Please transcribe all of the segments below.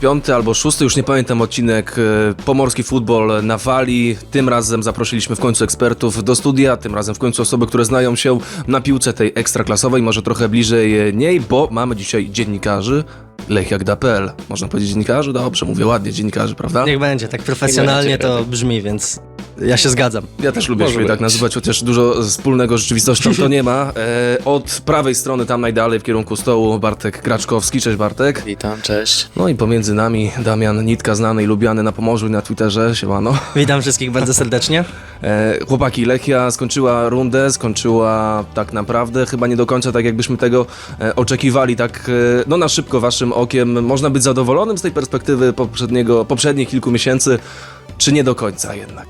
piąty albo szósty, już nie pamiętam, odcinek e, Pomorski Futbol na fali. Tym razem zaprosiliśmy w końcu ekspertów do studia, tym razem w końcu osoby, które znają się na piłce tej ekstraklasowej, może trochę bliżej e, niej, bo mamy dzisiaj dziennikarzy lechiak.pl. Można powiedzieć dziennikarzy? Dobrze, mówię ładnie, dziennikarzy, prawda? Niech będzie, tak profesjonalnie to brzmi, więc ja się zgadzam. Ja też lubię Może siebie tak nazywać, chociaż dużo wspólnego z rzeczywistością to nie ma. E, od prawej strony, tam najdalej w kierunku stołu, Bartek Kraczkowski. Cześć Bartek. Witam, cześć. No i pomiędzy nami Damian Nitka, znany i lubiany na Pomorzu i na Twitterze. Siemano. Witam wszystkich bardzo serdecznie. E, chłopaki, Lechia skończyła rundę, skończyła tak naprawdę chyba nie do końca tak, jakbyśmy tego e, oczekiwali. Tak, e, no na szybko waszym okiem można być zadowolonym z tej perspektywy poprzedniego, poprzednich kilku miesięcy, czy nie do końca jednak?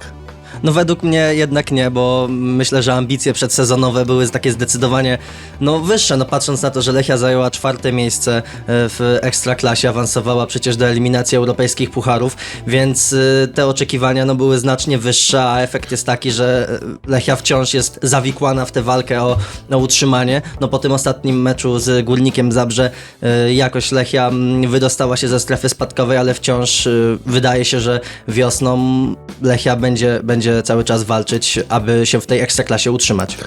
No według mnie jednak nie, bo myślę, że ambicje przedsezonowe były takie zdecydowanie no wyższe, no patrząc na to, że Lechia zajęła czwarte miejsce e, w Ekstraklasie, awansowała przecież do eliminacji europejskich pucharów, więc y, te oczekiwania no były znacznie wyższe, a efekt jest taki, że e, Lechia wciąż jest zawikłana w tę walkę o, o utrzymanie. No po tym ostatnim meczu z Górnikiem Zabrze jakoś Lechia wydostała się ze strefy spadkowej, ale wciąż wydaje się, że wiosną Lechia będzie, będzie cały czas walczyć, aby się w tej ekstraklasie utrzymać.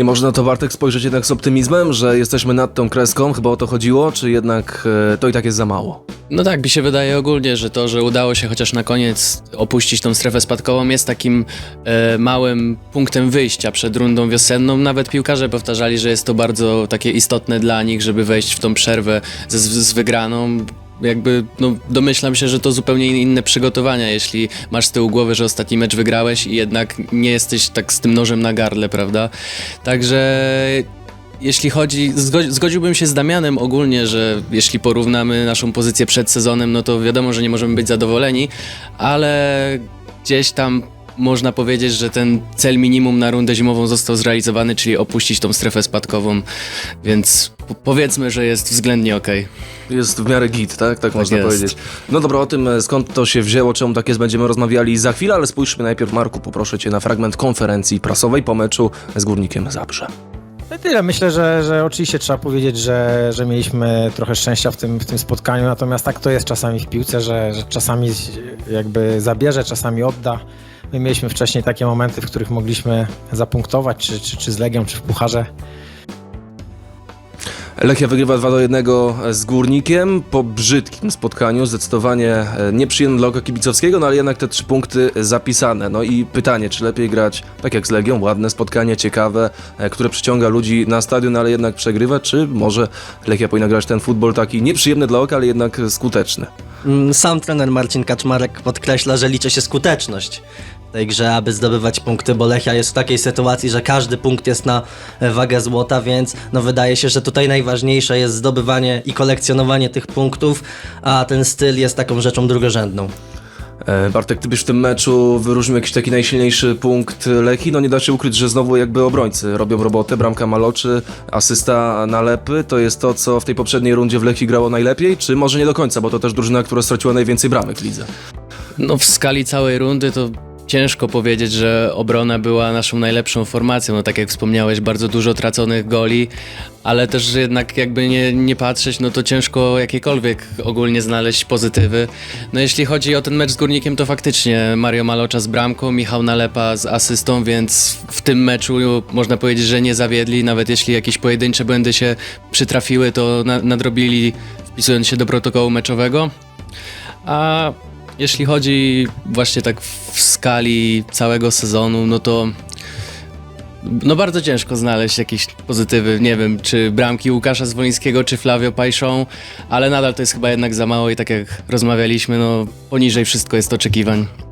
Nie można na to Bartek spojrzeć jednak z optymizmem, że jesteśmy nad tą kreską, chyba o to chodziło, czy jednak e, to i tak jest za mało? No tak, mi się wydaje ogólnie, że to, że udało się chociaż na koniec opuścić tą strefę spadkową jest takim e, małym punktem wyjścia przed rundą wiosenną. Nawet piłkarze powtarzali, że jest to bardzo takie istotne dla nich, żeby wejść w tą przerwę z, z wygraną. Jakby, no, domyślam się, że to zupełnie inne przygotowania, jeśli masz z tyłu głowy, że ostatni mecz wygrałeś i jednak nie jesteś tak z tym nożem na gardle, prawda? Także jeśli chodzi, zgo- zgodziłbym się z Damianem ogólnie, że jeśli porównamy naszą pozycję przed sezonem, no to wiadomo, że nie możemy być zadowoleni, ale gdzieś tam można powiedzieć, że ten cel minimum na rundę zimową został zrealizowany, czyli opuścić tą strefę spadkową, więc po- powiedzmy, że jest względnie okej. Jest w miarę git, tak? Tak, można jest. powiedzieć. No dobra, o tym e, skąd to się wzięło, czemu tak jest, będziemy rozmawiali za chwilę, ale spójrzmy najpierw, Marku, poproszę Cię na fragment konferencji prasowej po meczu z Górnikiem Zabrze. No i tyle. Myślę, że, że oczywiście trzeba powiedzieć, że, że mieliśmy trochę szczęścia w tym, w tym spotkaniu, natomiast tak to jest czasami w piłce, że, że czasami jakby zabierze, czasami odda. My mieliśmy wcześniej takie momenty, w których mogliśmy zapunktować, czy, czy, czy z Legią, czy w Pucharze. Lechia wygrywa 2 do 1 z Górnikiem po brzydkim spotkaniu, zdecydowanie e, nieprzyjemne dla oka kibicowskiego, no ale jednak te trzy punkty zapisane. No i pytanie, czy lepiej grać tak jak z Legią, ładne spotkanie, ciekawe, e, które przyciąga ludzi na stadion, ale jednak przegrywa, czy może Lechia powinna grać ten futbol taki nieprzyjemny dla oka, ale jednak skuteczny? Mm, Sam trener Marcin Kaczmarek podkreśla, że liczy się skuteczność tej grze, aby zdobywać punkty, bo Lechia jest w takiej sytuacji, że każdy punkt jest na e, wagę złota, więc no wydaje się, że tutaj najważniejsze jest zdobywanie i kolekcjonowanie tych punktów, a ten styl jest taką rzeczą drugorzędną. E, Bartek, ty byś w tym meczu wyróżnił jakiś taki najsilniejszy punkt Lechii. No nie da się ukryć, że znowu jakby obrońcy robią robotę. Bramka Maloczy, asysta Nalepy. To jest to, co w tej poprzedniej rundzie w Lechii grało najlepiej? Czy może nie do końca, bo to też drużyna, która straciła najwięcej bramek w lidze? No w skali całej rundy to ciężko powiedzieć, że obrona była naszą najlepszą formacją. No tak jak wspomniałeś, bardzo dużo traconych goli, ale też jednak jakby nie, nie patrzeć, no to ciężko jakiekolwiek ogólnie znaleźć pozytywy. No jeśli chodzi o ten mecz z Górnikiem, to faktycznie Mario Malocza z bramką, Michał Nalepa z asystą, więc w tym meczu można powiedzieć, że nie zawiedli, nawet jeśli jakieś pojedyncze błędy się przytrafiły, to na, nadrobili wpisując się do protokołu meczowego. A jeśli chodzi właśnie tak w skali całego sezonu, no to no bardzo ciężko znaleźć jakieś pozytywy. Nie wiem, czy bramki Łukasza Zwolińskiego, czy Flavio Pajszą, ale nadal to jest chyba jednak za mało i tak jak rozmawialiśmy, no poniżej wszystko jest oczekiwań.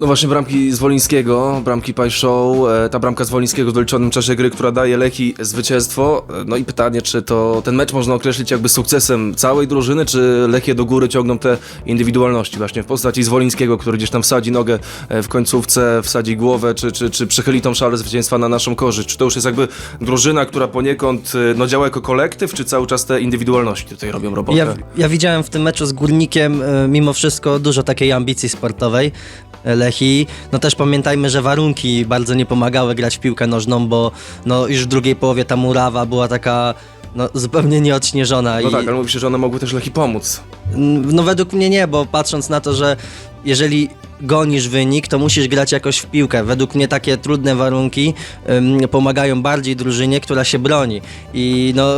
No właśnie bramki Zwolińskiego, bramki Pajszoł, e, ta bramka Zwolińskiego w doliczonym czasie gry, która daje Lechii zwycięstwo. E, No i pytanie, czy to ten mecz można określić jakby sukcesem całej drużyny, czy Lechie do góry ciągną te indywidualności właśnie w postaci Zwolińskiego, który gdzieś tam wsadzi nogę e, w końcówce, wsadzi głowę, czy, czy, czy przychyli tą szalę zwycięstwa na naszą korzyść. Czy to już jest jakby drużyna, która poniekąd e, no, działa jako kolektyw, czy cały czas te indywidualności tutaj robią robotę? Ja, ja widziałem w tym meczu z Górnikiem e, mimo wszystko dużo takiej ambicji sportowej e, Lechii. No też pamiętajmy, że warunki bardzo nie pomagały grać w piłkę nożną, bo no już w drugiej połowie ta murawa była taka no, zupełnie nieodśnieżona. No i... tak, ale mówi się, że one mogły też Lechi pomóc. No według mnie nie, bo patrząc na to, że jeżeli gonisz wynik, to musisz grać jakoś w piłkę. Według mnie takie trudne warunki ym, pomagają bardziej drużynie, która się broni. I no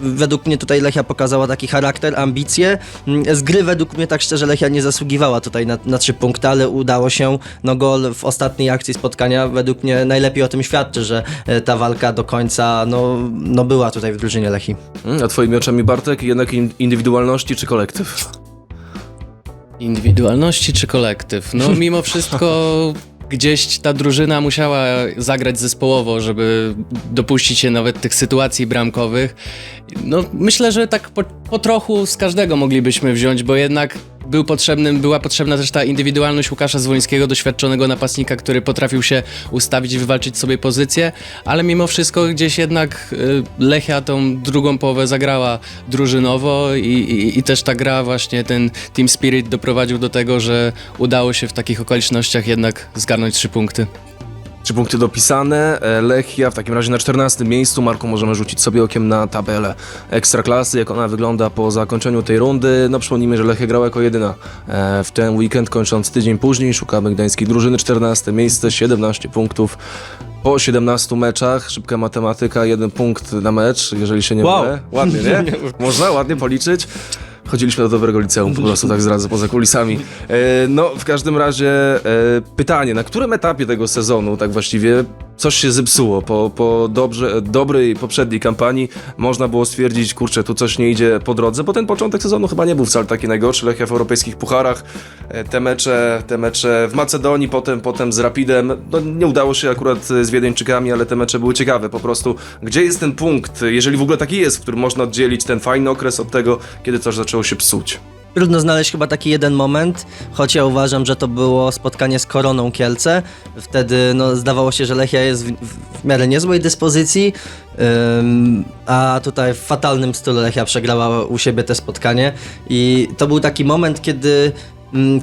według mnie tutaj Lechia pokazała taki charakter, ambicje. Mm, Z gry według mnie tak szczerze Lechia nie zasługiwała tutaj na, na trzy punkty, ale udało się. No gol w ostatniej akcji spotkania według mnie najlepiej o tym świadczy, że e, ta walka do końca no, no była tutaj w drużynie Lechii. Mm, A twoimi oczami Bartek, jednak in- indywidualności czy kolektyw? Indywidualności czy kolektyw? No mimo wszystko gdzieś ta drużyna musiała zagrać zespołowo, żeby dopuścić się nawet tych sytuacji bramkowych. No myślę, że tak po, po trochu z każdego moglibyśmy wziąć, bo jednak był potrzebny, była potrzebna też ta indywidualność Łukasza Zwońskiego, doświadczonego napastnika, który potrafił się ustawić i wywalczyć sobie pozycję, ale mimo wszystko gdzieś jednak y, Lechia tą drugą połowę zagrała drużynowo i, i, i też ta gra, właśnie ten team spirit doprowadził do tego, że udało się w takich okolicznościach jednak zgarnąć trzy punkty. Trzy punkty dopisane, e, Lechia w takim razie na 14 miejscu. Marku, możemy rzucić sobie okiem na tabelę Ekstraklasy, jak ona wygląda po zakończeniu tej rundy. No przypomnijmy, że Lechia grała jako jedyna e, w ten weekend, kończąc tydzień później. Szukamy gdańskiej drużyny, 14 miejsce, 17 punktów. Po 17 meczach, szybka matematyka, jeden punkt na mecz, jeżeli się nie Wow. mylę. Ładnie, nie? Można ładnie policzyć. Chodziliśmy do dobrego liceum, po prostu tak zdradzę poza kulisami. E, no, w każdym razie e, pytanie, na którym etapie tego sezonu tak właściwie coś się zepsuło? Po, po dobrze, dobrej poprzedniej kampanii można było stwierdzić, kurczę, tu coś nie idzie po drodze, bo ten początek sezonu chyba nie był wcale taki najgorszy. Lechia w europejskich pucharach, e, te mecze, te mecze w Macedonii, potem, potem z Rapidem, no nie udało się akurat z Wiedeńczykami, ale te mecze były ciekawe po prostu. Gdzie jest ten punkt, jeżeli w ogóle taki jest, w którym można oddzielić ten fajny okres od tego, kiedy coś zaczęło się psuć? Trudno znaleźć chyba taki jeden moment, choć ja uważam, że to było spotkanie z Koroną Kielce. Wtedy no, zdawało się, że Lechia jest w, w miarę niezłej dyspozycji, ym, a tutaj w fatalnym stylu Lechia przegrała u siebie te spotkanie. I to był taki moment, kiedy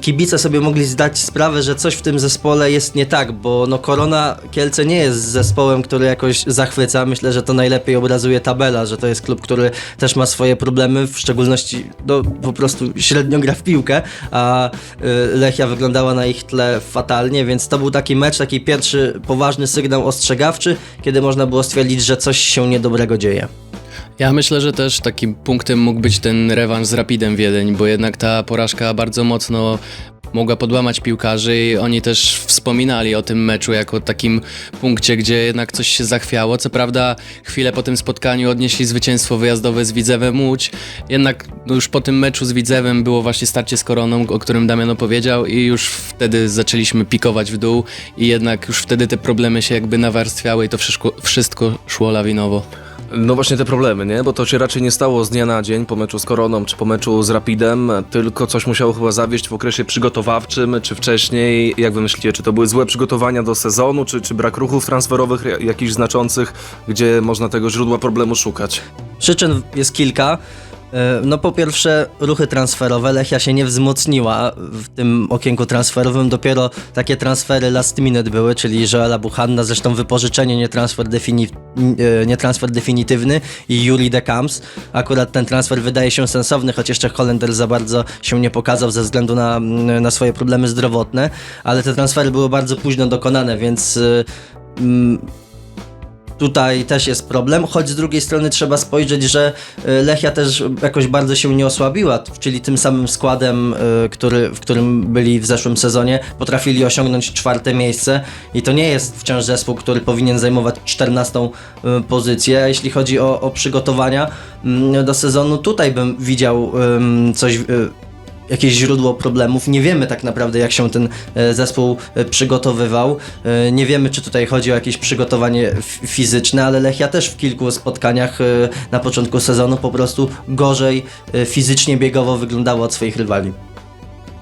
kibice sobie mogli zdać sprawę, że coś w tym zespole jest nie tak, bo no Korona Kielce nie jest zespołem, który jakoś zachwyca. Myślę, że to najlepiej obrazuje tabela, że to jest klub, który też ma swoje problemy, w szczególności no, po prostu średnio gra w piłkę, a y, Lechia wyglądała na ich tle fatalnie, więc to był taki mecz, taki pierwszy poważny sygnał ostrzegawczy, kiedy można było stwierdzić, że coś się niedobrego dzieje. Ja myślę, że też takim punktem mógł być ten rewanż z Rapidem Wiedeń, bo jednak ta porażka bardzo mocno mogła podłamać piłkarzy i oni też wspominali o tym meczu jako takim punkcie, gdzie jednak coś się zachwiało. Co prawda chwilę po tym spotkaniu odnieśli zwycięstwo wyjazdowe z Widzewem Łódź, jednak no już po tym meczu z Widzewem było właśnie starcie z Koroną, o którym Damian opowiedział i już wtedy zaczęliśmy pikować w dół i jednak już wtedy te problemy się jakby nawarstwiały i to wszystko, wszystko szło lawinowo. No właśnie te problemy, nie? Bo to się raczej nie stało z dnia na dzień po meczu z Koroną czy po meczu z Rapidem, tylko coś musiało chyba zawieść w okresie przygotowawczym czy wcześniej. Jak wy myślicie, czy to były złe przygotowania do sezonu, czy, czy brak ruchów transferowych ja- jakichś znaczących, gdzie można tego źródła problemu szukać? Przyczyn jest kilka. E, No po pierwsze ruchy transferowe, Lechia się nie wzmocniła w tym okienku transferowym, dopiero takie transfery last minute były, czyli Joela Buchanna, zresztą wypożyczenie, nie transfer, defini- e, nie transfer definitywny i Juli de Camps. Akurat ten transfer wydaje się sensowny, choć jeszcze Holender za bardzo się nie pokazał ze względu na, na swoje problemy zdrowotne, ale te transfery były bardzo późno dokonane, więc y, mm, tutaj też jest problem, choć z drugiej strony trzeba spojrzeć, że y, Lechia też jakoś bardzo się nie osłabiła, czyli tym samym składem, y, który, w którym byli w zeszłym sezonie, potrafili osiągnąć czwarte miejsce i to nie jest wciąż zespół, który powinien zajmować 14 y, pozycję. A jeśli chodzi o, o przygotowania mm, do sezonu, tutaj bym widział coś jakieś źródło problemów. Nie wiemy tak naprawdę, jak się ten e, zespół e, przygotowywał. E, Nie wiemy, czy tutaj chodzi o jakieś przygotowanie fizyczne, ale Lechia też w kilku spotkaniach na początku sezonu po prostu gorzej fizycznie biegowo wyglądało od swoich rywali.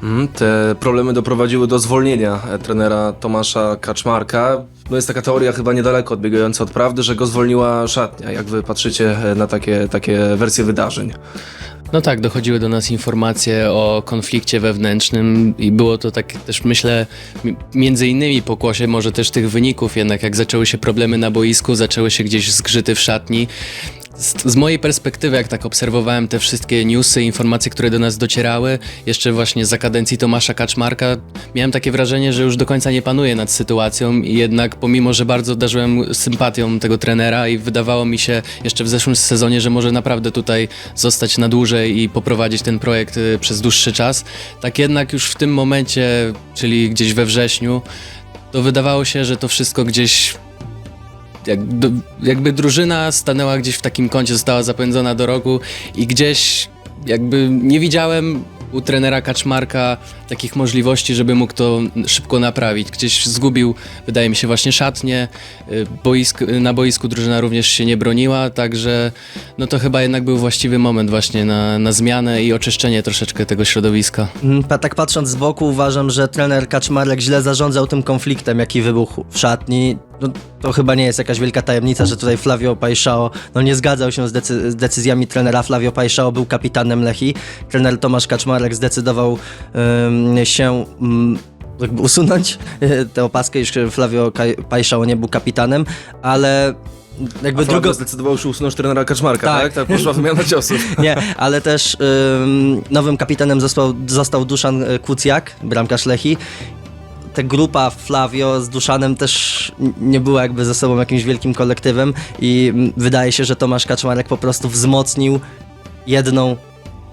Mm, Te problemy doprowadziły do zwolnienia trenera Tomasza Kaczmarka. No jest taka teoria chyba niedaleko odbiegająca od prawdy, że go zwolniła szatnia. Jak wy patrzycie na takie, takie wersje wydarzeń? No tak, dochodziły do nas informacje o konflikcie wewnętrznym i było to tak też myślę między innymi pokłosie może też tych wyników jednak jak zaczęły się problemy na boisku, zaczęły się gdzieś zgrzyty w szatni. Z, z mojej perspektywy, jak tak obserwowałem te wszystkie newsy, informacje, które do nas docierały, jeszcze właśnie za kadencji Tomasza Kaczmarka, miałem takie wrażenie, że już do końca nie panuje nad sytuacją i jednak pomimo, że bardzo darzyłem sympatią tego trenera i wydawało mi się jeszcze w zeszłym sezonie, że może naprawdę tutaj zostać na dłużej i poprowadzić ten projekt y, przez dłuższy czas, tak jednak już w tym momencie, czyli gdzieś we wrześniu, to wydawało się, że to wszystko gdzieś jak, jakby drużyna stanęła gdzieś w takim kącie, została zapędzona do rogu i gdzieś jakby nie widziałem u trenera Kaczmarka takich możliwości, żeby mógł to szybko naprawić. Gdzieś zgubił, wydaje mi się, właśnie szatnie. y, Boisk, na boisku drużyna również się nie broniła, także no to chyba jednak był właściwy moment właśnie na, na zmianę i oczyszczenie troszeczkę tego środowiska. Mm, Tak patrząc z boku uważam, że trener Kaczmarek źle zarządzał tym konfliktem, jaki wybuchł w szatni. No, to chyba nie jest jakaś wielka tajemnica, że tutaj Flavio Pajszao no, nie zgadzał się z, decy- z decyzjami trenera. Flavio Pajszao był kapitanem Lechi. Trener Tomasz Kaczmarek zdecydował ym, się... ym, jakby usunąć e, tę opaskę, iż Flavio Pajszao nie był kapitanem, ale jakby drugo... zdecydował się usunąć trenera Kaczmarka, Tak. tak? Tak, poszła wymiana ciosów. Nie, ale też ym, nowym kapitanem został, został Duszan y, Kucjak, bramkarz Lechi. Ta grupa Flavio z Duszanem też nie była jakby ze sobą jakimś wielkim kolektywem i wydaje się, że Tomasz Kaczmarek po prostu wzmocnił jedną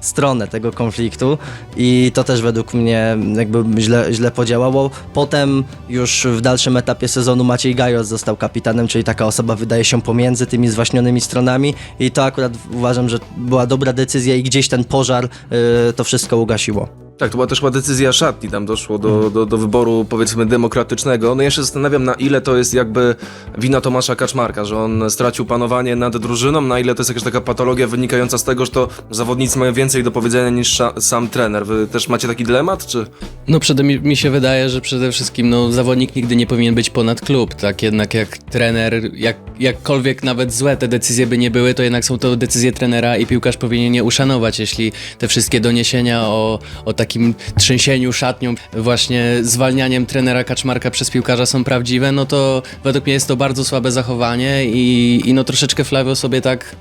stronę tego konfliktu i to też według mnie jakby źle, źle podziałało. Potem już w dalszym etapie sezonu Maciej Gajos został kapitanem, czyli taka osoba wydaje się pomiędzy tymi zwaśnionymi stronami i to akurat uważam, że była dobra decyzja i gdzieś ten pożar y, to wszystko ugasiło. Tak, to była też chyba decyzja szatni, tam doszło do, do, do wyboru powiedzmy demokratycznego. No ja się zastanawiam na ile to jest jakby wina Tomasza Kaczmarka, że on stracił panowanie nad drużyną, na ile to jest jakaś taka patologia wynikająca z tego, że to zawodnicy mają więcej do powiedzenia niż sam trener. Wy też macie taki dylemat, czy... No przede mi się wydaje, że przede wszystkim no, zawodnik nigdy nie powinien być ponad klub, tak? Jednak jak trener, jak, jakkolwiek nawet złe te decyzje by nie były, to jednak są to decyzje trenera i piłkarz powinien je uszanować, jeśli te wszystkie doniesienia o, o takim trzęsieniu szatnią, właśnie zwalnianiem trenera Kaczmarka przez piłkarza są prawdziwe, no to według mnie jest to bardzo słabe zachowanie i, i no troszeczkę Flavio sobie tak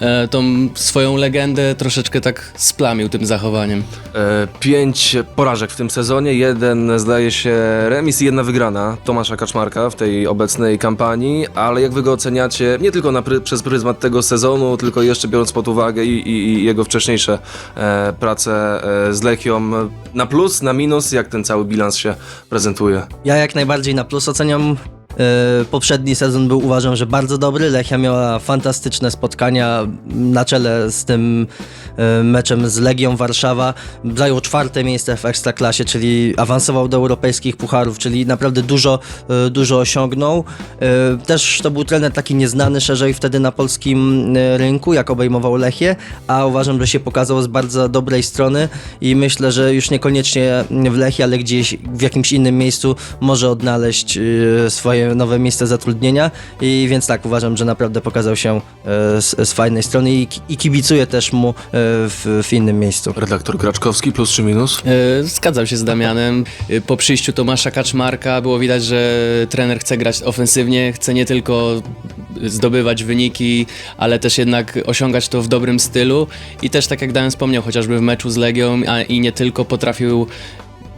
e, tą swoją legendę troszeczkę tak splamił tym zachowaniem. E, pięć porażek w tym sezonie, jeden zdaje się remis i jedna wygrana Tomasza Kaczmarka w tej obecnej kampanii, ale jak wy go oceniacie, nie tylko na pry, przez pryzmat tego sezonu, tylko jeszcze biorąc pod uwagę i, i, i jego wcześniejsze e, prace e, z Lechią, na plus, na minus, jak ten cały bilans się prezentuje? Ja jak najbardziej na plus oceniam. E, Poprzedni sezon był uważam, że bardzo dobry. Lechia miała fantastyczne spotkania na czele z tym e, meczem z Legią Warszawa. Zajął czwarte miejsce w Ekstraklasie, czyli awansował do europejskich pucharów, czyli naprawdę dużo, e, dużo osiągnął. Też to był trener taki nieznany szerzej wtedy na polskim rynku, jak obejmował Lechię, a uważam, że się pokazał z bardzo dobrej strony i myślę, że już niekoniecznie w Lechii, ale gdzieś w jakimś innym miejscu może odnaleźć swoje nowe miejsce zatrudnienia i więc tak, uważam, że naprawdę pokazał się e, z, z fajnej strony i, i kibicuję też mu e, w, w innym miejscu. Redaktor Graczkowski, plus czy minus? E, Zgadzam się z Damianem. Po przyjściu Tomasza Kaczmarka było widać, że trener chce grać ofensywnie, chce nie tylko zdobywać wyniki, ale też jednak osiągać to w dobrym stylu. I też tak jak Damian wspomniał, chociażby w meczu z Legią, a i nie tylko potrafił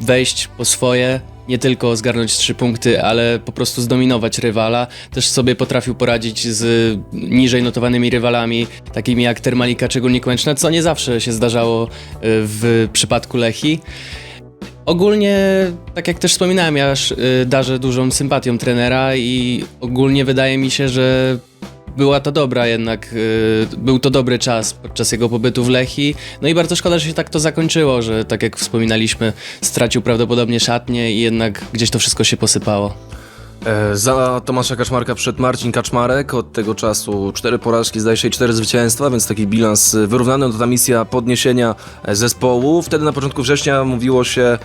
wejść po swoje, nie tylko zgarnąć trzy punkty, ale po prostu zdominować rywala. Też sobie potrafił poradzić z niżej notowanymi rywalami, takimi jak Termalika czy Górnik Łęczna, co nie zawsze się zdarzało y, w przypadku Lechi. Ogólnie, tak jak też wspominałem, ja aż, y, darzę dużą sympatią trenera i ogólnie wydaje mi się, że była to dobra jednak, y, był to dobry czas podczas jego pobytu w Lechi. No i bardzo szkoda, że się tak to zakończyło, że tak jak wspominaliśmy, stracił prawdopodobnie szatnię i jednak gdzieś to wszystko się posypało. E, Za Tomasza Kaczmarka przed Marcin Kaczmarek, od tego czasu cztery porażki, zdaje się cztery zwycięstwa, więc taki bilans e, wyrównany, no to ta misja podniesienia e, zespołu. Wtedy na początku września mówiło się,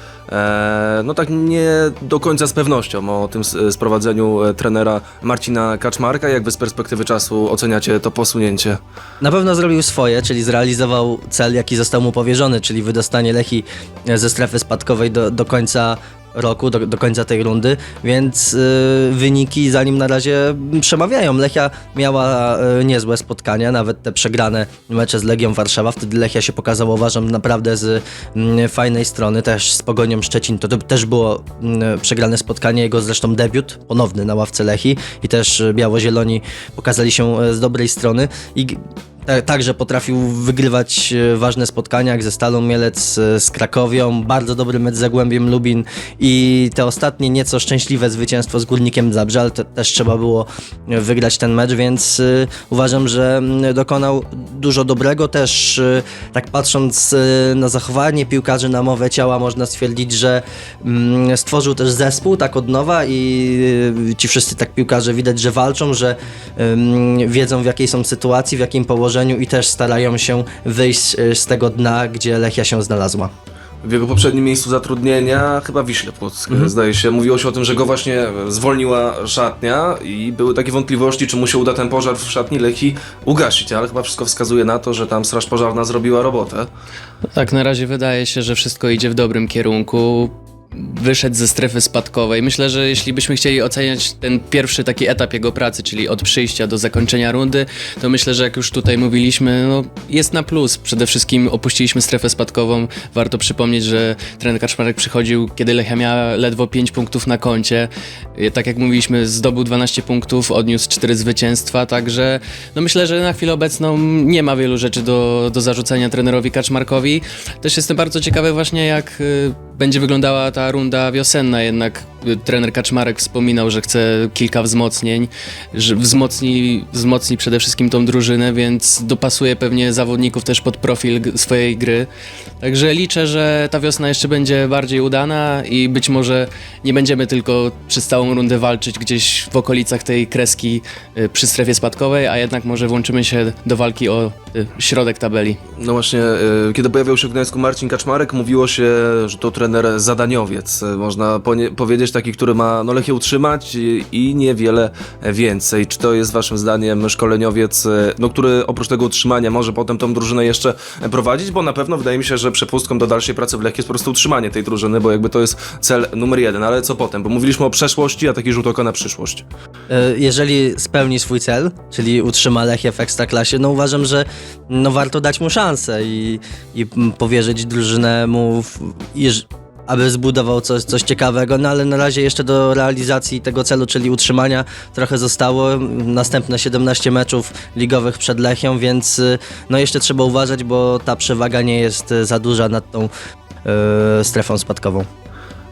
no tak nie do końca z pewnością o tym sprowadzeniu trenera Marcina Kaczmarka. Jak wy z perspektywy czasu oceniacie to posunięcie? Na pewno zrobił swoje, czyli zrealizował cel, jaki został mu powierzony, czyli wydostanie Lechi ze strefy spadkowej do, do końca roku, do, do końca tej rundy, więc y, wyniki za nim na razie przemawiają. Lechia miała y, niezłe spotkania, nawet te przegrane mecze z Legią Warszawa. Wtedy Lechia się pokazała, uważam, naprawdę z mm, fajnej strony. Też z Pogonią Szczecin to, to też było mm, przegrane spotkanie, jego zresztą debiut ponowny na ławce Lechi i też y, biało-zieloni pokazali się e, z dobrej strony i Także potrafił wygrywać e, ważne spotkania, jak ze Stalą Mielec, e, z Krakowią, bardzo dobry mecz z Zagłębiem Lubin i te ostatnie nieco szczęśliwe zwycięstwo z Górnikiem Zabrze, ale te, też trzeba było e, wygrać ten mecz, więc uważam, że dokonał dużo dobrego. Też tak patrząc na zachowanie piłkarzy, na mowę ciała, można stwierdzić, że stworzył też zespół tak od nowa i ci wszyscy tak piłkarze widać, że walczą, że wiedzą w jakiej są sytuacji, w jakim położeniu i też starają się wyjść e, z tego dna, gdzie Lechia się znalazła. W jego poprzednim miejscu zatrudnienia, chyba Wiśle Płock, zdaje się, mówiło się o tym, że go właśnie zwolniła szatnia i były takie wątpliwości, czy mu się uda ten pożar w szatni Lechi ugasić, ale chyba wszystko wskazuje na to, że tam Straż Pożarna zrobiła robotę. Tak, na razie wydaje się, że wszystko idzie w dobrym kierunku. Wyszedł ze strefy spadkowej. Myślę, że jeśli byśmy chcieli oceniać ten pierwszy taki etap jego pracy, czyli od przyjścia do zakończenia rundy, to myślę, że jak już tutaj mówiliśmy, no, jest na plus. Przede wszystkim opuściliśmy strefę spadkową. Warto przypomnieć, że trener Kaczmarek przychodził, kiedy Lechia miała ledwo 5 punktów na koncie. Tak jak mówiliśmy, zdobył 12 punktów, odniósł 4 zwycięstwa, także no myślę, że na chwilę obecną nie ma wielu rzeczy do, do zarzucenia trenerowi Kaczmarkowi. Też jestem bardzo ciekawy właśnie jak y, będzie wyglądała ta runda wiosenna, jednak y, trener Kaczmarek wspominał, że chce kilka wzmocnień, że wzmocni, wzmocni przede wszystkim tą drużynę, więc dopasuje pewnie zawodników też pod profil swojej gry. Także liczę, że ta wiosna jeszcze będzie bardziej udana i być może nie będziemy tylko przez całą rundę walczyć gdzieś w okolicach tej kreski y, przy strefie spadkowej, a jednak może włączymy się do walki o y, środek tabeli. No właśnie, kiedy pojawiał się w Gdańsku Marcin Kaczmarek, mówiło się, że to trener zadaniowiec. Y, Można powiedzieć taki, który ma no, Lechię utrzymać i, niewiele więcej. Czy to jest waszym zdaniem szkoleniowiec, y, no, który oprócz tego utrzymania może potem tą drużynę jeszcze prowadzić? Bo na pewno wydaje mi się, że przepustką do dalszej pracy w Lechii jest po prostu utrzymanie tej drużyny, bo jakby to jest cel numer jeden. Ale co potem? Bo mówiliśmy o przeszłości, a taki rzut oka na przyszłość. E, Jeżeli spełni swój cel, czyli utrzyma Lechię w Ekstraklasie, no uważam, że no warto dać mu szansę i, i powierzyć drużynę mu, w, aby zbudował coś, coś ciekawego, no ale na razie jeszcze do realizacji tego celu, czyli utrzymania, trochę zostało. Następne 17 meczów ligowych przed Lechią, więc y, no jeszcze trzeba uważać, bo ta przewaga nie jest y, za duża nad tą y, strefą spadkową.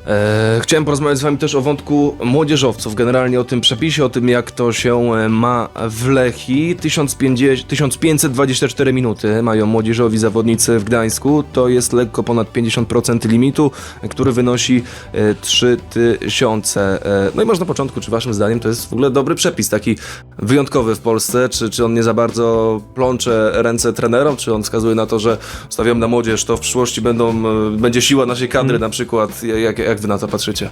E, chciałem porozmawiać z wami też o wątku młodzieżowców, generalnie o tym przepisie, o tym jak to się e, ma w Lechii. 1050, 1524 minuty mają młodzieżowi zawodnicy w Gdańsku, to jest lekko ponad 50% limitu, który wynosi e, 3000. E, no i może na początku, czy waszym zdaniem to jest w ogóle dobry przepis, taki wyjątkowy w Polsce, czy, czy on nie za bardzo plącze ręce trenerom, czy on wskazuje na to, że stawiam na młodzież, to w przyszłości będą, będzie siła naszej kadry na przykład, jak, jak wy na to patrzycie?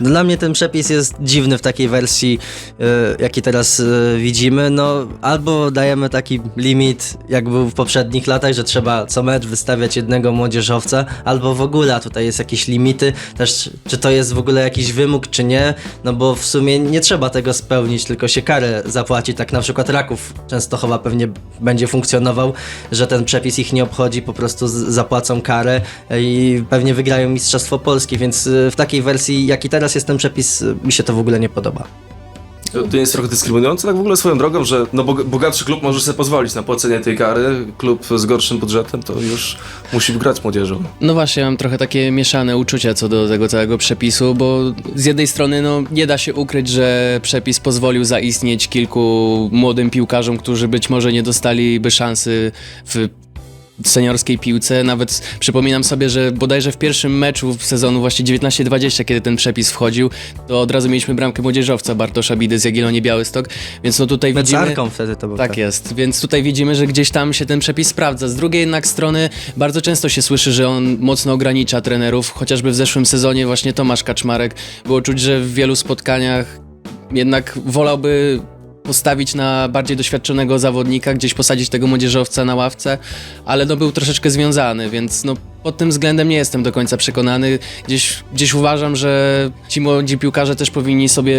Dla mnie ten przepis jest dziwny w takiej wersji, y, jaki teraz y, widzimy. No, albo dajemy taki limit, jak był w poprzednich latach, że trzeba co mecz wystawiać jednego młodzieżowca, albo w ogóle tutaj jest jakieś limity. Też, czy to jest w ogóle jakiś wymóg, czy nie? No bo w sumie nie trzeba tego spełnić, tylko się karę zapłaci. Tak na przykład Raków Częstochowa pewnie będzie funkcjonował, że ten przepis ich nie obchodzi, po prostu zapłacą karę i pewnie wygrają Mistrzostwo Polski, więc w takiej wersji, jaki teraz jest ten przepis, y, mi się to w ogóle nie podoba. To jest trochę dyskryminujące tak w ogóle swoją drogą, że no bog- bogatszy klub może sobie pozwolić na płacenie tej kary, klub z gorszym budżetem to już musi grać młodzieżą. No właśnie, mam trochę takie mieszane uczucia co do tego całego przepisu, bo z jednej strony no, nie da się ukryć, że przepis pozwolił zaistnieć kilku młodym piłkarzom, którzy być może nie dostaliby szansy w seniorskiej piłce. Nawet przypominam sobie, że bodajże w pierwszym meczu w sezonu właśnie 19-20, kiedy ten przepis wchodził, to od razu mieliśmy bramkę młodzieżowca Bartosza Bidy z Jagiellonii Białystok, więc no tutaj widzimy... Wtedy to był. Tak jest, więc tutaj widzimy, że gdzieś tam się ten przepis sprawdza. Z drugiej jednak strony bardzo często się słyszy, że on mocno ogranicza trenerów, chociażby w zeszłym sezonie właśnie Tomasz Kaczmarek było czuć, że w wielu spotkaniach jednak wolałby postawić na bardziej doświadczonego zawodnika, gdzieś posadzić tego młodzieżowca na ławce, ale no był troszeczkę związany, więc no pod tym względem nie jestem do końca przekonany. Gdzieś, gdzieś uważam, że ci młodzi piłkarze też powinni sobie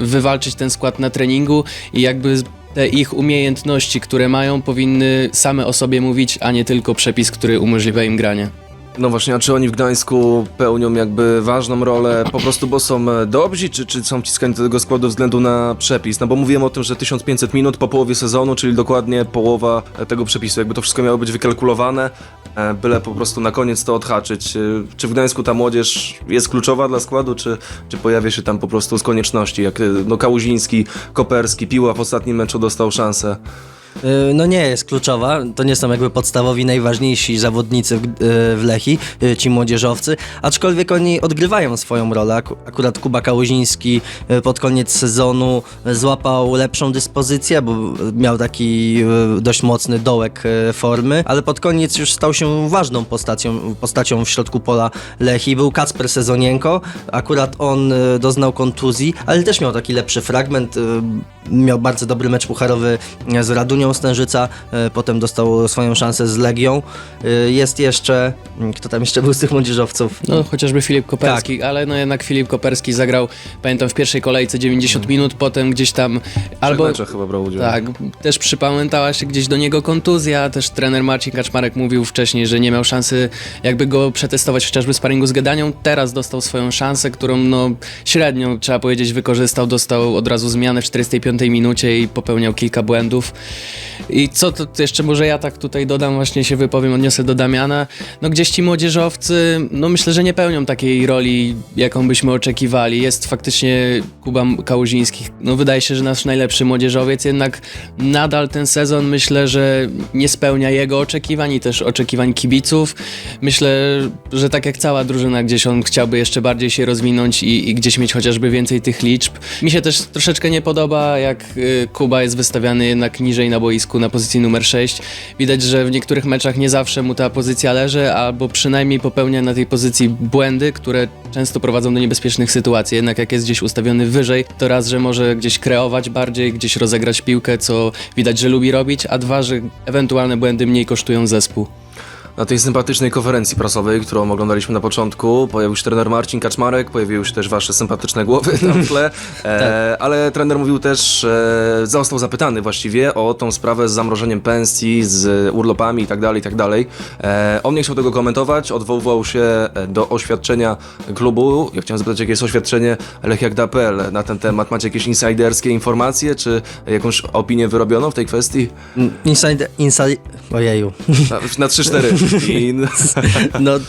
wywalczyć ten skład na treningu i jakby te ich umiejętności, które mają, powinny same o sobie mówić, a nie tylko przepis, który umożliwia im granie. No właśnie, a czy oni w Gdańsku pełnią jakby ważną rolę po prostu, bo są e, dobrzy, czy, czy są wciskani do tego składu względu na przepis? No bo mówiłem o tym, że 1500 minut po połowie sezonu, czyli dokładnie połowa e, tego przepisu, jakby to wszystko miało być wykalkulowane, e, byle po prostu na koniec to odhaczyć. Czy w Gdańsku ta młodzież jest kluczowa dla składu, czy, czy pojawia się tam po prostu z konieczności, jak no Kałuziński, Koperski, Piła w ostatnim meczu dostał szansę. Y, No nie jest kluczowa, to nie są jakby podstawowi, najważniejsi zawodnicy w, y, Lechi, y, ci młodzieżowcy, aczkolwiek oni odgrywają swoją rolę. Aku- Akurat Kuba Kałuziński pod koniec sezonu złapał lepszą dyspozycję, bo miał taki dość mocny dołek formy, ale pod koniec już stał się ważną postacią, postacią w środku pola Lechi. Był Kacper Sezonienko, akurat on doznał kontuzji, ale też miał taki lepszy fragment, miał bardzo dobry mecz pucharowy z Radunią Stężyca, y, potem dostał swoją szansę z Legią. Y, Jest jeszcze, mm, kto tam jeszcze był z tych młodzieżowców? No, chociażby Filip Koperski, ale no jednak Filip Koperski zagrał, pamiętam, w pierwszej kolejce 90 minut, potem gdzieś tam Albo... albo... chyba brał udział. Tak, też przypamiętała się gdzieś do niego kontuzja, też trener Marcin Kaczmarek mówił wcześniej, że nie miał szansy jakby go przetestować chociażby sparingu z Gadanią, teraz dostał swoją szansę, którą no średnio, trzeba powiedzieć, wykorzystał, dostał od razu zmianę w 45 minucie i popełniał kilka błędów. I co to jeszcze może ja tak tutaj dodam, właśnie się wypowiem, odniosę do Damiana. No gdzieś ci młodzieżowcy, no myślę, że nie pełnią takiej roli, jaką byśmy oczekiwali. Jest faktycznie Kuba Kałuziński, no wydaje się, że nasz najlepszy młodzieżowiec, jednak nadal ten sezon myślę, że nie spełnia jego oczekiwań i też oczekiwań kibiców. Myślę, że tak jak cała drużyna, gdzieś on chciałby jeszcze bardziej się rozwinąć i, i gdzieś mieć chociażby więcej tych liczb. Mi się też troszeczkę nie podoba, jak y, Kuba jest wystawiany jednak niżej na boisku, na pozycji numer 6. Widać, że w niektórych meczach nie zawsze mu ta pozycja leży, albo przynajmniej popełnia na tej pozycji błędy, które często prowadzą do niebezpiecznych sytuacji. Jednak jak jest gdzieś ustawiony wyżej, to raz, że może gdzieś kreować bardziej, gdzieś rozegrać piłkę, co widać, że lubi robić, a dwa, że ewentualne błędy mniej kosztują zespół. Na tej sympatycznej konferencji prasowej, którą oglądaliśmy na początku, pojawił się trener Marcin Kaczmarek, pojawiły się też wasze sympatyczne głowy na tle, e, ale trener mówił też, e, został zapytany właściwie o tą sprawę z zamrożeniem pensji, z urlopami itd., itd. E, on nie chciał tego komentować, odwoływał się e, do oświadczenia klubu. Ja chciałem zapytać, jakie jest oświadczenie Lechiak.pl na ten temat. Macie jakieś insiderskie informacje, czy jakąś opinię wyrobiono w tej kwestii? Inside, inside, ojeju. Na, na 3-4. I... No,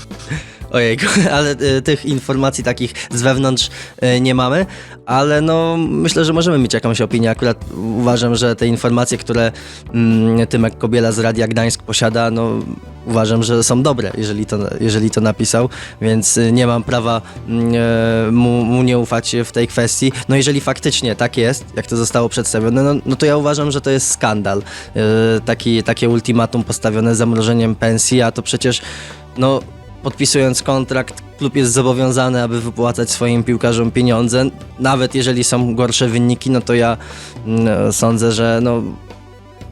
ojejku, ale y, tych informacji takich z wewnątrz y, nie mamy, ale no myślę, że możemy mieć jakąś opinię. Akurat uważam, że te informacje, które mm, Tymek Kobiela z Radia Gdańsk posiada, no uważam, że są dobre, jeżeli to, jeżeli to napisał, więc y, nie mam prawa e, mu, mu nie ufać w tej kwestii. No jeżeli faktycznie tak jest, jak to zostało przedstawione, no, no to ja uważam, że to jest skandal. Y, taki, takie ultimatum postawione zamrożeniem pensji, a to przecież no podpisując kontrakt, klub jest zobowiązany, aby wypłacać swoim piłkarzom pieniądze. Nawet jeżeli są gorsze wyniki, no to ja mm, sądzę, że no,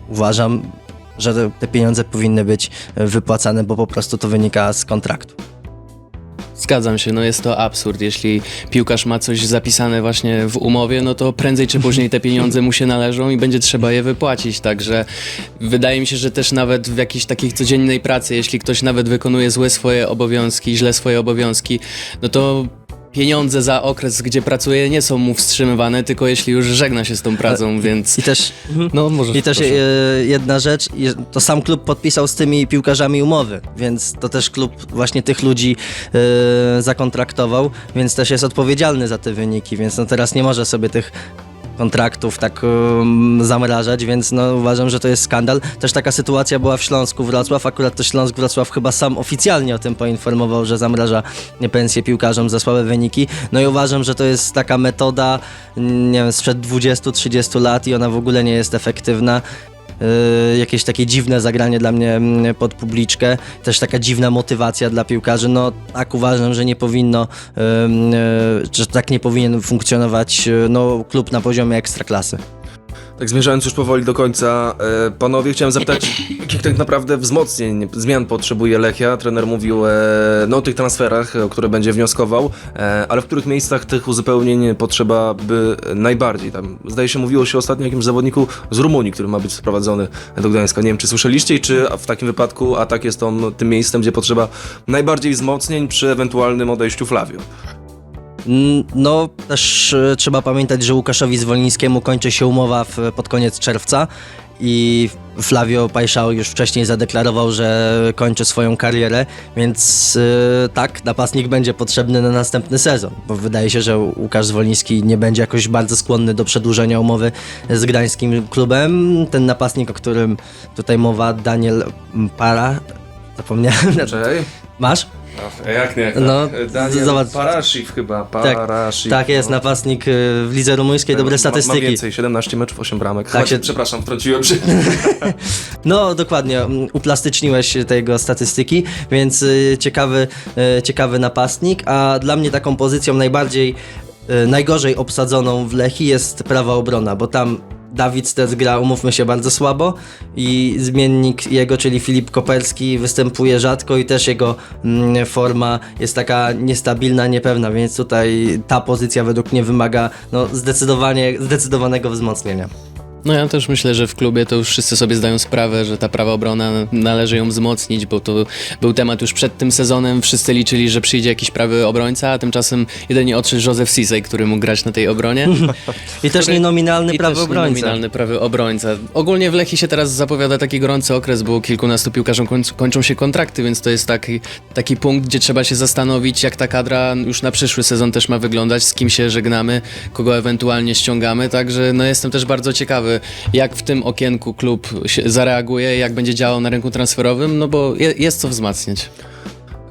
uważam, że te- pieniądze powinny być wypłacane, bo po prostu to wynika z kontraktu. Zgadzam się, no jest to absurd. Jeśli piłkarz ma coś zapisane właśnie w umowie, no to prędzej czy później te pieniądze mu się należą i będzie trzeba je wypłacić. Także wydaje mi się, że też nawet w jakiejś takiej codziennej pracy, jeśli ktoś nawet wykonuje złe swoje obowiązki, źle swoje obowiązki, no to pieniądze za okres, gdzie pracuje, nie są mu wstrzymywane, tylko jeśli już żegna się z tą pracą, więc I też, no może i też e, jedna rzecz, to sam klub podpisał z tymi piłkarzami umowy, więc to też klub właśnie tych ludzi e, zakontraktował, więc też jest odpowiedzialny za te wyniki, więc no teraz nie może sobie tych kontraktów tak um, zamrażać, więc no uważam, że to jest skandal. Też taka sytuacja była w Śląsku Wrocław, akurat to Śląsk Wrocław chyba sam oficjalnie o tym poinformował, że zamraża pensje piłkarzom za słabe wyniki. No i uważam, że to jest taka metoda, nie wiem, sprzed 20-30 lat i ona w ogóle nie jest efektywna. Yy, jakieś takie dziwne zagranie dla mnie mm, pod publiczkę, też taka dziwna motywacja dla piłkarzy. No tak uważam, że nie powinno, ym, yy, że tak nie powinien funkcjonować no, klub na poziomie ekstraklasy. Tak zmierzając już powoli do końca, e, panowie, chciałem zapytać, jakich tak naprawdę wzmocnień, zmian potrzebuje Lechia? Trener mówił e, no, o tych transferach, o które będzie wnioskował, e, ale w których miejscach tych uzupełnień potrzeba by najbardziej? Tam, zdaje się, mówiło się ostatnio o jakimś zawodniku z Rumunii, który ma być sprowadzony do Gdańska. Nie wiem, czy słyszeliście i czy w takim wypadku atak jest on tym miejscem, gdzie potrzeba najbardziej wzmocnień przy ewentualnym odejściu Flavio? No, też e, trzeba pamiętać, że Łukaszowi Zwolińskiemu kończy się umowa w, pod koniec czerwca i Flavio Pajszał już wcześniej zadeklarował, że kończy swoją karierę, więc e, tak, napastnik będzie potrzebny na następny sezon, bo wydaje się, że Łukasz Zwoliński nie będzie jakoś bardzo skłonny do przedłużenia umowy z gdańskim klubem. Ten napastnik, o którym tutaj mowa, Daniel Para, zapomniałem. Czekaj. Masz? Jak nie? No, Daniel zobacz. Chyba, Tak, tak jest, napastnik y, w lidze rumuńskiej, dobre Ma- statystyki. Mam więcej, 17 meczów, 8 bramek. Tak Tak się- się... Przepraszam, wtrąciłem się. No dokładnie, mm, uplastyczniłeś te jego statystyki, więc y, ciekawy, y, ciekawy napastnik, a dla mnie taką pozycją najbardziej, y, najgorzej obsadzoną w Lechi jest prawa obrona, bo tam Dawid Stec gra, umówmy się, bardzo słabo i zmiennik jego, czyli Filip Koperski występuje rzadko i też jego mm, forma jest taka niestabilna, niepewna, więc tutaj ta pozycja według mnie wymaga no, zdecydowanie, zdecydowanego wzmocnienia. No ja też myślę, że w klubie to już wszyscy sobie zdają sprawę, że ta prawa obrona należy ją wzmocnić, bo to był temat już przed tym sezonem. Wszyscy liczyli, że przyjdzie jakiś prawy obrońca, a tymczasem jedynie odszedł Józef Sisej, który mógł grać na tej obronie. I też nienominalny I prawy też obrońca. nominalny prawy obrońca. Ogólnie w Lechii się teraz zapowiada taki gorący okres, bo kilkunastu piłkarzom końc- kończą się kontrakty, więc to jest taki, taki punkt, gdzie trzeba się zastanowić, jak ta kadra już na przyszły sezon też ma wyglądać, z kim się żegnamy, kogo ewentualnie ściągamy, także no jestem też bardzo ciekawy, jak w tym okienku klub się zareaguje, jak będzie działał na rynku transferowym, no bo je, jest co wzmacniać.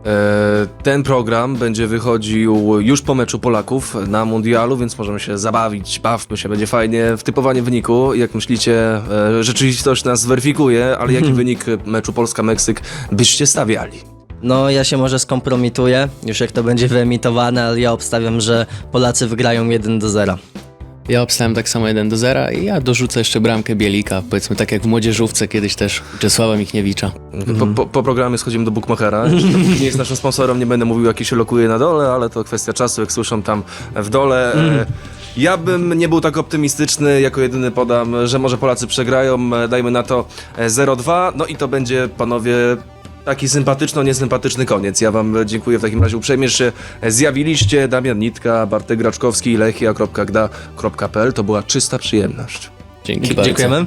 E, Ten program będzie wychodził już po meczu Polaków na Mundialu, więc możemy się zabawić, bawmy się, będzie fajnie. W typowaniu wyniku, jak myślicie, e, rzeczywistość nas zweryfikuje, ale jaki wynik meczu Polska-Meksyk byście stawiali? No, ja się może skompromituję, już jak to będzie wyemitowane, ale ja obstawiam, że Polacy wygrają 1 do 0. Ja obstałem tak samo 1 do 0 i ja dorzucę jeszcze bramkę Bielika, powiedzmy tak jak w młodzieżówce kiedyś też Czesława Michniewicza. Po, po, po programie schodzimy do Bookmachera. Nie jest naszym sponsorem, nie będę mówił, jaki się lokuje na dole, ale to kwestia czasu, jak słyszą tam w dole. E, Ja bym nie był tak optymistyczny, jako jedyny podam, że może Polacy przegrają, e, dajmy na to e, 0-2, no i to będzie, panowie, taki sympatyczno-niesympatyczny koniec. Ja wam dziękuję w takim razie uprzejmie, że się zjawiliście. Damian Nitka, Bartek Graczkowski, lechia.gda.pl. To była czysta przyjemność. Dzięki bardzo. Dziękujemy.